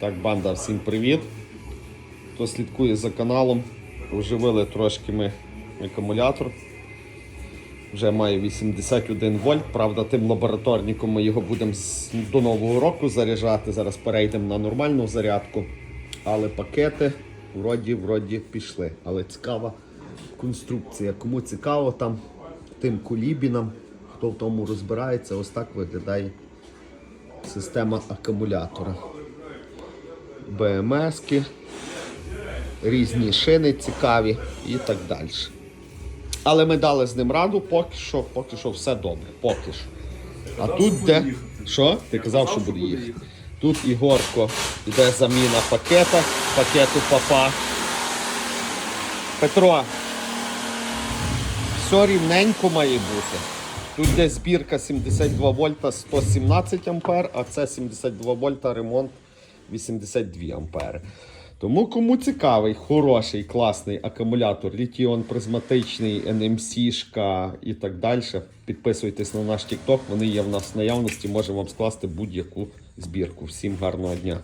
Так, банда, всім привіт. Хто слідкує за каналом, оживили трошки ми акумулятор. Вже має 81 вольт. Правда, тим лабораторником ми його будемо до нового року заряджати. Зараз перейдемо на нормальну зарядку. Але пакети вроді, вроді пішли. Але цікава конструкція. Кому цікаво там, тим кулібінам, хто в тому розбирається, ось так виглядає система акумулятора. БМСки, різні шини цікаві і так далі. Але ми дали з ним раду, поки що, поки що все добре. Поки що. А тут де. Що? Ти казав, що буде їхати. Тут Ігорко йде заміна пакета, пакету папа. Петро. Все рівненько має бути. Тут де збірка 72 вольта 117 ампер, а це 72 вольта ремонт 82 ампери. Тому кому цікавий, хороший, класний акумулятор, літіон призматичний, NMC-шка і так далі. Підписуйтесь на наш TikTok, вони є в нас в наявності, можемо вам скласти будь-яку збірку. Всім гарного дня!